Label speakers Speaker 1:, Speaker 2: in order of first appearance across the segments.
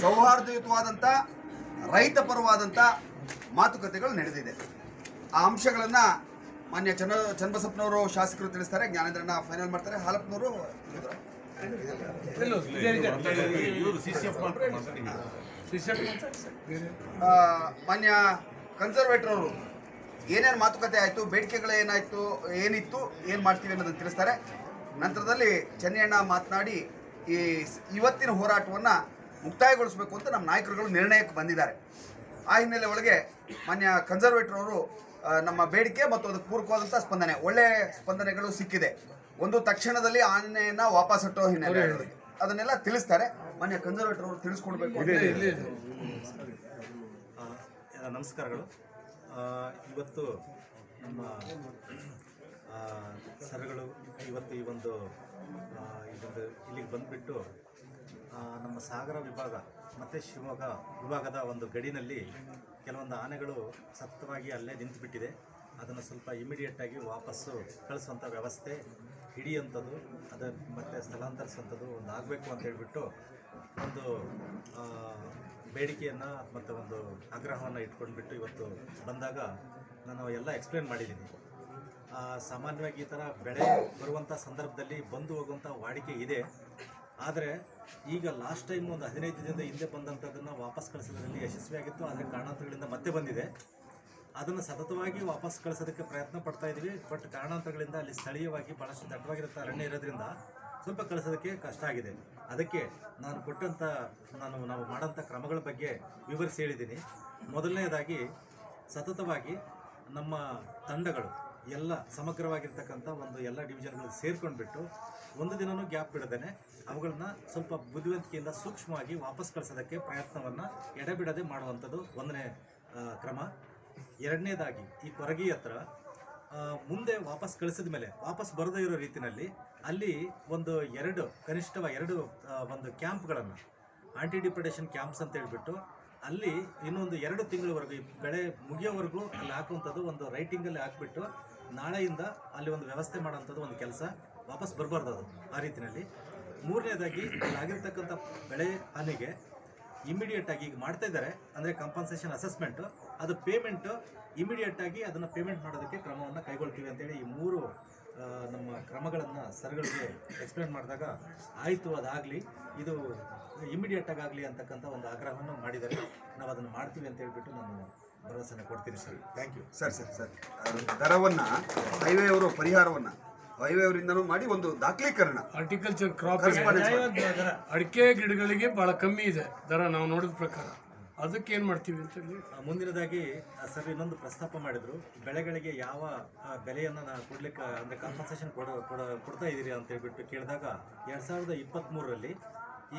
Speaker 1: ಸೌಹಾರ್ದಯುತವಾದಂಥ ರೈತ ಪರವಾದಂಥ ಮಾತುಕತೆಗಳು ನಡೆದಿದೆ. ಆ ಅಂಶಗಳನ್ನ ಮಾನ್ಯ ಚನ್ನ, ಚನ್ನಬಸಪ್ಪನವರು ಶಾಸಕರು ತಿಳಿಸ್ತಾರೆ, ಜ್ಞಾನೇಂದ್ರಣ್ಣ ಫೈನಲ್ ಮಾಡ್ತಾರೆ. ಹಾಲಪ್ಪನವರು ಮಾನ್ಯ ಕನ್ಸರ್ವೇಟರ್ ಅವರು ಏನೇನು ಮಾತುಕತೆ ಆಯಿತು, ಬೇಡಿಕೆಗಳು ಏನಾಯಿತು, ಏನಿತ್ತು, ಏನು ಮಾಡ್ತೀವಿ ಅನ್ನೋದನ್ನು ತಿಳಿಸ್ತಾರೆ. ನಂತರದಲ್ಲಿ ಚೆನ್ನಣ್ಣ ಮಾತನಾಡಿ ಈ ಇವತ್ತಿನ ಹೋರಾಟವನ್ನು ಮುಕ್ತಾಯಗೊಳಿಸಬೇಕು ಅಂತ ನಮ್ಮ ನಾಯಕರುಗಳು ನಿರ್ಣಯಕ್ಕೆ ಬಂದಿದ್ದಾರೆ. ಆ ಹಿನ್ನೆಲೆ ಒಳಗೆ ಮಾನ್ಯ ಕನ್ಸರ್ವೇಟರ್ ಅವರು ನಮ್ಮ ಬೇಡಿಕೆ ಮತ್ತು ಅದಕ್ಕೆ ಪೂರಕವಾದಂಥ ಸ್ಪಂದನೆ ಒಳ್ಳೆ ಸ್ಪಂದನೆಗಳು ಸಿಕ್ಕಿದೆ. ಒಂದು ತಕ್ಷಣದಲ್ಲಿ ಆನೆಯನ್ನ ವಾಪಸ್ ಇಟ್ಟೋ ಹಿನ್ನೆಲೆ ಅದನ್ನೆಲ್ಲ ತಿಳಿಸ್ತಾರೆ. ಮಾನ್ಯ ಕನ್ಸರ್ವೇಟರ್ ಅವರು ತಿಳಿಸ್ಕೊಡ್ಬೇಕು
Speaker 2: ನಮಸ್ಕಾರಗಳು. ಇವತ್ತು ನಮ್ಮ ಸರ್ಗಳು ಇವತ್ತು ಈ ಒಂದು ಇದೊಂದು ಇಲ್ಲಿಗೆ ಬಂದುಬಿಟ್ಟು ನಮ್ಮ ಸಾಗರ ವಿಭಾಗ ಮತ್ತು ಶಿವಮೊಗ್ಗ ವಿಭಾಗದ ಒಂದು ಗಡಿನಲ್ಲಿ ಕೆಲವೊಂದು ಆನೆಗಳು ಸತತವಾಗಿ ಅಲ್ಲೇ ನಿಂತುಬಿಟ್ಟಿದೆ. ಅದನ್ನು ಸ್ವಲ್ಪ ಇಮಿಡಿಯೇಟಾಗಿ ವಾಪಸ್ಸು ಕಳಿಸುವಂಥ ವ್ಯವಸ್ಥೆ ಹಿಡಿಯುವಂಥದ್ದು, ಅದ ಮತ್ತು ಸ್ಥಳಾಂತರಿಸುವಂಥದ್ದು ಒಂದು ಆಗಬೇಕು ಅಂತ ಹೇಳಿಬಿಟ್ಟು ಒಂದು ಬೇಡಿಕೆಯನ್ನು ಮತ್ತು ಒಂದು ಆಗ್ರಹವನ್ನು ಇಟ್ಕೊಂಡ್ಬಿಟ್ಟು ಇವತ್ತು ಬಂದಾಗ ನಾನು ಎಲ್ಲ ಎಕ್ಸ್ಪ್ಲೇನ್ ಮಾಡಿದ್ದೀನಿ. ಸಾಮಾನ್ಯವಾಗಿ ಈ ಥರ ಬೆಳೆ ಬರುವಂಥ ಸಂದರ್ಭದಲ್ಲಿ ಬಂದು ಹೋಗುವಂಥ ವಾಡಿಕೆ ಇದೆ. ಆದರೆ ಈಗ ಲಾಸ್ಟ್ ಟೈಮ್ ಒಂದು ಹದಿನೈದು ದಿನದಿಂದ ಹಿಂದೆ ಬಂದಂಥದ್ದನ್ನು ವಾಪಸ್ ಕಳಿಸೋದ್ರಲ್ಲಿ ಯಶಸ್ವಿಯಾಗಿತ್ತು ಆದರೆ ಕಾರಣಾಂತರಗಳಿಂದ ಮತ್ತೆ ಬಂದಿದೆ. ಅದನ್ನು ಸತತವಾಗಿ ವಾಪಸ್ ಕಳಿಸೋದಕ್ಕೆ ಪ್ರಯತ್ನ ಪಡ್ತಾ ಇದ್ದೀವಿ ಬಟ್ ಕಾರಣಾಂತರಗಳಿಂದ ಅಲ್ಲಿ ಸ್ಥಳೀಯವಾಗಿ ಭಾಳಷ್ಟು ದಟ್ಟವಾಗಿರುತ್ತೆ ಅರಣ್ಯ ಇರೋದ್ರಿಂದ ಸ್ವಲ್ಪ ಕಳಿಸೋದಕ್ಕೆ ಕಷ್ಟ ಆಗಿದೆ. ಅದಕ್ಕೆ ನಾನು ಕೊಟ್ಟಂಥ ನಾನು ನಾವು ಮಾಡೋಂಥ ಕ್ರಮಗಳ ಬಗ್ಗೆ ವಿವರಿಸಿ ಹೇಳಿದ್ದೀನಿ. ಮೊದಲನೇದಾಗಿ ಸತತವಾಗಿ ನಮ್ಮ ತಂಡಗಳು ಎಲ್ಲ ಸಮಗ್ರವಾಗಿರ್ತಕ್ಕಂಥ ಒಂದು ಎಲ್ಲ ಡಿವಿಷನ್ಗಳು ಸೇರ್ಕೊಂಡ್ಬಿಟ್ಟು ಒಂದು ದಿನವೂ ಗ್ಯಾಪ್ ಬಿಡದೇನೆ ಅವುಗಳನ್ನ ಸ್ವಲ್ಪ ಬುದ್ಧಿವಂತಿಕೆಯಿಂದ ಸೂಕ್ಷ್ಮವಾಗಿ ವಾಪಸ್ ಕಳಿಸೋದಕ್ಕೆ ಪ್ರಯತ್ನವನ್ನು ಎಡೆಬಿಡದೆ ಮಾಡುವಂಥದ್ದು ಒಂದನೇ ಕ್ರಮ. ಎರಡನೇದಾಗಿ ಈ ಕೊರಗಿ ಹತ್ರ ಮುಂದೆ ವಾಪಸ್ ಕಳಿಸಿದ ಮೇಲೆ, ವಾಪಸ್ ಬರದೇ ಇರೋ ರೀತಿಯಲ್ಲಿ ಅಲ್ಲಿ ಒಂದು ಎರಡು ಕನಿಷ್ಠವ ಎರಡು ಒಂದು ಕ್ಯಾಂಪ್ಗಳನ್ನು ಆಂಟಿ ಡಿಪ್ರೆಡೇಷನ್ ಕ್ಯಾಂಪ್ಸ್ ಅಂತ ಹೇಳ್ಬಿಟ್ಟು ಅಲ್ಲಿ ಇನ್ನೊಂದು ಎರಡು ತಿಂಗಳವರೆಗೂ ಈ ಬೆಳೆ ಮುಗಿಯೋವರೆಗೂ ಅಲ್ಲಿ ಹಾಕುವಂಥದ್ದು ಒಂದು ರೈಟಿಂಗಲ್ಲಿ ಹಾಕ್ಬಿಟ್ಟು ನಾಳೆಯಿಂದ ಅಲ್ಲಿ ಒಂದು ವ್ಯವಸ್ಥೆ ಮಾಡೋಂಥದ್ದು ಒಂದು ಕೆಲಸ ವಾಪಸ್ ಬರಬಾರ್ದು ಅದು, ಆ ರೀತಿಯಲ್ಲಿ. ಮೂರನೇದಾಗಿ ಆಗಿರ್ತಕ್ಕಂಥ ಬೆಳೆ ಹಾನಿಗೆ ಇಮಿಡಿಯೇಟಾಗಿ ಈಗ ಮಾಡ್ತಾ ಇದ್ದಾರೆ, ಅಂದರೆ ಕಂಪನ್ಸೇಷನ್ ಅಸೆಸ್ಮೆಂಟು ಅದು ಪೇಮೆಂಟು ಇಮಿಡಿಯೇಟಾಗಿ ಅದನ್ನು ಪೇಮೆಂಟ್ ಮಾಡೋದಕ್ಕೆ ಕ್ರಮವನ್ನು ಕೈಗೊಳ್ತೀವಿ ಅಂತೇಳಿ ಈ ಮೂರು ನಮ್ಮ ಕ್ರಮಗಳನ್ನು ಸರ್ಗಳಿಗೆ ಎಕ್ಸ್ಪ್ಲೇನ್ ಮಾಡಿದಾಗ ಆಯಿತು, ಅದಾಗಲಿ, ಇದು ಇಮಿಡಿಯೇಟ್ ಆಗಿ ಆಗಲಿ ಅಂತಕ್ಕಂಥ ಒಂದು ಆಗ್ರಹವನ್ನು ಮಾಡಿದ್ದಾರೆ. ನಾವು ಅದನ್ನು ಮಾಡ್ತೀವಿ ಅಂತ ಹೇಳ್ಬಿಟ್ಟು ನಾನು ಭರವಸೆನ ಕೊಡ್ತೀನಿ sir. Thank you
Speaker 1: sir sir sir. ದರವನ್ನು ದರವನ್ನ ಹೈವೇ ಅವರು ಪರಿಹಾರವನ್ನ ಹೈವೇ ಅವರಿಂದನೂ ಮಾಡಿ ಒಂದು ದಾಖಲೀಕರಣ.
Speaker 3: ಹಾರ್ಟಿಕಲ್ಚರ್ ಕ್ರಾಪ್ ಅಡಿಕೆ ಗಿಡಗಳಿಗೆ ಬಹಳ ಕಮ್ಮಿ ಇದೆ ದರ ನಾವು ನೋಡಿದ ಪ್ರಕಾರ. ಅದಕ್ಕೆ ಏನು ಮಾಡ್ತೀವಿ ಅಂತ
Speaker 2: ಮುಂದಿನದಾಗಿ ಆ, ಸರ್ ಇನ್ನೊಂದು ಪ್ರಸ್ತಾಪ ಮಾಡಿದ್ರು. ಬೆಳೆಗಳಿಗೆ ಯಾವ ಬೆಲೆಯನ್ನು ಬೆಲೆಯನ್ನ ನಾವು ಕೊಡ್ಲಿಕ್ಕೆ ಅಂದ್ರೆ ಕಾಂಪನ್ಸೇಷನ್ ಕೊಡ ಕೊಡ ಕೊಡ್ತಾ ಇದ್ದೀರಿ ಅಂತ ಹೇಳ್ಬಿಟ್ಟು ಕೇಳಿದಾಗ ಎರಡ್ ಸಾವಿರದ ಇಪ್ಪತ್ತ್ಮೂರರಲ್ಲಿ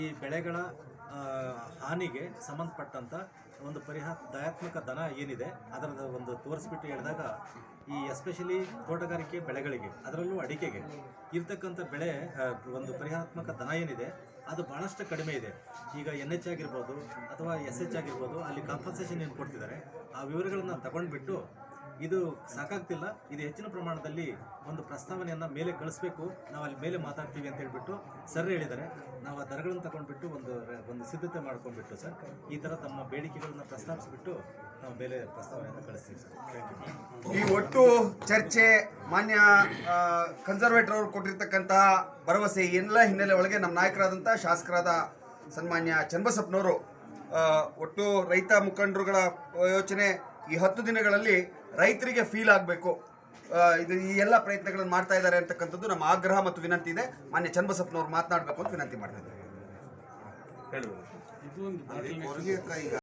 Speaker 2: ಈ ಬೆಳೆಗಳ ಹಾನಿಗೆ ಸಂಬಂಧಪಟ್ಟಂಥ ಒಂದು ಪರಿಹಾರಾತ್ಮಕ ದನ ಏನಿದೆ ಅದರ ಒಂದು ತೋರಿಸ್ಬಿಟ್ಟು ಹೇಳಿದಾಗ, ಈ ಎಸ್ಪೆಷಲಿ ತೋಟಗಾರಿಕೆ ಬೆಳೆಗಳಿಗೆ, ಅದರಲ್ಲೂ ಅಡಿಕೆಗೆ ಇರ್ತಕ್ಕಂಥ ಬೆಳೆ ಒಂದು ಪರಿಹಾರಾತ್ಮಕ ದನ ಏನಿದೆ, ಅದು ಬಹಳಷ್ಟು ಕಡಿಮೆ ಇದೆ. ಈಗ ಎನ್ ಎಚ್ ಆಗಿರ್ಬೋದು ಅಥವಾ ಎಸ್ ಎಚ್ ಆಗಿರ್ಬೋದು, ಅಲ್ಲಿ ಕಾಂಪನ್ಸೇಷನ್ ಏನು ಕೊಡ್ತಿದ್ದಾರೆ, ಆ ವಿವರಗಳನ್ನು ತಗೊಂಡ್ಬಿಟ್ಟು ಇದು ಸಾಕಾಗ್ತಿಲ್ಲ. ಇದು ಹೆಚ್ಚಿನ ಪ್ರಮಾಣದಲ್ಲಿ ಒಂದು ಪ್ರಸ್ತಾವನೆಯನ್ನ ಮೇಲೆ ಕಳಿಸ್ಬೇಕು. ನಾವು ಅಲ್ಲಿ ಮೇಲೆ ಮಾತಾಡ್ತೀವಿ ಅಂತ ಹೇಳ್ಬಿಟ್ಟು ಸರ್ ಹೇಳಿದ್ದಾರೆ. ನಾವು ಆ ದರಗಳನ್ನು ತಗೊಂಡ್ಬಿಟ್ಟು ಒಂದು ಒಂದು ಸಿದ್ಧತೆ ಮಾಡ್ಕೊಂಡ್ಬಿಟ್ಟು ಸರ್, ಈ ಥರ ತಮ್ಮ ಬೇಡಿಕೆಗಳನ್ನ ಪ್ರಸ್ತಾಪಿಸ್ಬಿಟ್ಟು ನಾವು ಮೇಲೆ ಪ್ರಸ್ತಾವನೆಯನ್ನು ಕಳಿಸ್ತೀವಿ ಸರ್.
Speaker 1: ಈ ಒಟ್ಟು ಚರ್ಚೆ ಮಾನ್ಯ ಕನ್ಸರ್ವೇಟರ್ ಅವರು ಕೊಟ್ಟಿರ್ತಕ್ಕಂತಹ ಭರವಸೆ ಎಲ್ಲ ಹಿನ್ನೆಲೆ ಒಳಗೆ ನಮ್ಮ ನಾಯಕರಾದಂಥ ಶಾಸಕರಾದ ಸನ್ಮಾನ್ಯ ಚನ್ನಬಸಪ್ಪನವರು ಒಟ್ಟು ರೈತ ಮುಖಂಡರುಗಳ ಯೋಚನೆ ಈ ಹತ್ತು ದಿನಗಳಲ್ಲಿ ರೈತರಿಗೆ ಫೀಲ್ ಆಗಬೇಕು. ಇದು ಈ ಎಲ್ಲ ಪ್ರಯತ್ನಗಳನ್ನು ಮಾಡ್ತಾ ಇದ್ದಾರೆ ಅಂತಕ್ಕಂಥದ್ದು ನಮ್ಮ ಆಗ್ರಹ ಮತ್ತು ವಿನಂತಿ ಇದೆ. ಮಾನ್ಯ ಚನ್ನಬಸಪ್ಪನವರು ಮಾತನಾಡಬೇಕು ಅಂತ ವಿನಂತಿ ಮಾಡ್ತಾ ಇದ್ದಾರೆ.
Speaker 3: ಇದು ಒಂದು